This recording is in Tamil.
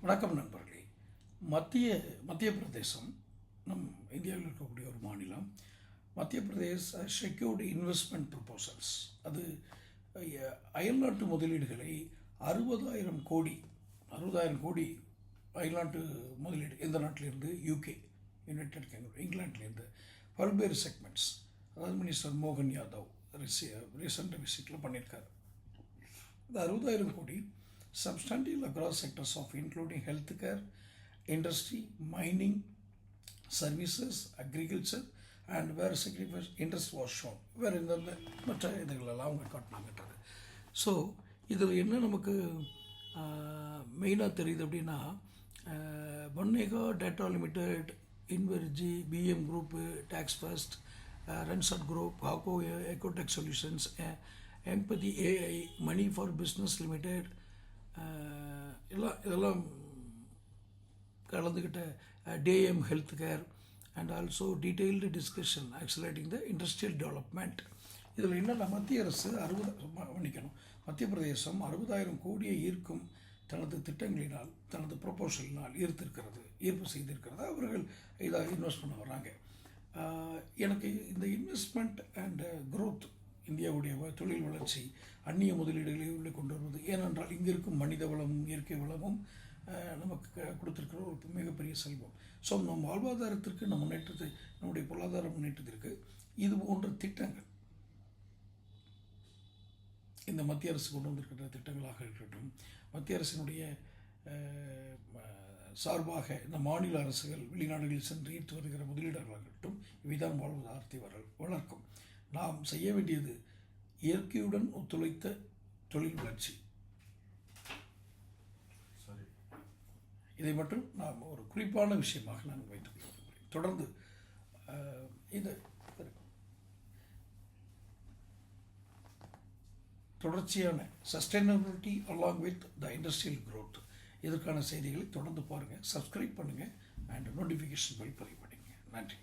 வணக்கம் நண்பர்களே. மத்திய மத்திய பிரதேசம் நம் இந்தியாவில் இருக்கக்கூடிய ஒரு மாநிலம் மத்திய பிரதேச செக்யூர்டு இன்வெஸ்ட்மெண்ட் ப்ரொபோசல்ஸ் அது அயல்நாட்டு முதலீடுகளை அறுபதாயிரம் கோடி அறுபதாயிரம் கோடி அயல்நாட்டு முதலீடு எந்த நாட்டிலிருந்து? யூகே யுனைடெட் கிங்டம் இங்கிலாந்துலேருந்து. பல்வேறு செக்மெண்ட்ஸ் அதாவது மினிஸ்டர் மோகன் யாதவ் ரிசி ரீசெண்ட் விசிட்டில் பண்ணியிருக்காரு. இந்த அறுபதாயிரம் crore substantial across sectors of including healthcare, industry, industry mining services agriculture and வேறு interest was shown. வேறு இந்தந்த மற்ற இதுகளெல்லாம் அவங்க காட்டினாங்கன்றது ஸோ இதில் என்ன நமக்கு மெயினாக தெரியுது அப்படின்னா பொன்னேகா டேட்டா லிமிடெட் இன்வெர்ஜி பிஎம் குரூப்பு டேக்ஸ் ஃபர்ஸ்ட் ரன்சட் group ஹாக்கோ Ecotech solutions empathy AI money for business limited எல்லாம் இதெல்லாம் கலந்துக்கிட்ட டேஎம் health care and also detailed discussion accelerating the industrial development இதில் என்னென்ன மத்திய அரசு அறுபது மன்னிக்கணும் மத்திய பிரதேசம் அறுபதாயிரம் கோடியை ஈர்க்கும் தனது திட்டங்களினால் தனது ப்ரொப்போசலினால் ஈர்த்திருக்கிறது ஈர்ப்பு செய்திருக்கிறது. அவர்கள் இதாக இன்வெஸ்ட் பண்ண வர்றாங்க. எனக்கு இந்த இன்வெஸ்ட்மெண்ட் அண்ட் க்ரோத் இந்தியாவுடைய தொழில் வளர்ச்சி அந்நிய முதலீடுகளை உள்ளே கொண்டு வருவது. ஏனென்றால் இங்கே இருக்கும் மனித வளமும் இயற்கை வளமும் நமக்கு க- ஒரு மிகப்பெரிய செல்வம். ஸோ நம் வாழ்வாதாரத்திற்கு நம் முன்னேற்றத்தை நம்முடைய பொருளாதார முன்னேற்றத்திற்கு இது போன்ற திட்டங்கள் இந்த மத்திய அரசு கொண்டு வந்திருக்கின்ற திட்டங்களாக இருக்கட்டும் மத்திய அரசினுடைய சார்பாக இந்த மாநில அரசுகள் வெளிநாடுகளில் சென்று ஈர்த்து வருகிற முதலீடுகளாக இருக்கட்டும் இவைதான் வாழ்வாதாரத்தை வள வளர்க்கும். நாம் செய்ய வேண்டியது இயற்கையுடன் ஒத்துழைத்த தொழில் வளர்ச்சி. சரி. இதை மட்டும் நாம் ஒரு குறிப்பான விஷயமாக நான் வைத்துக் தொடர்ந்து இந்த தொடர்ச்சியான sustainability along with the industrial growth. இதற்கான செய்திகளை தொடர்ந்து பாருங்கள் சப்ஸ்கிரைப் பண்ணுங்கள் அண்ட் நோட்டிஃபிகேஷன் பெல் பதிவு பண்ணுங்க நன்றி.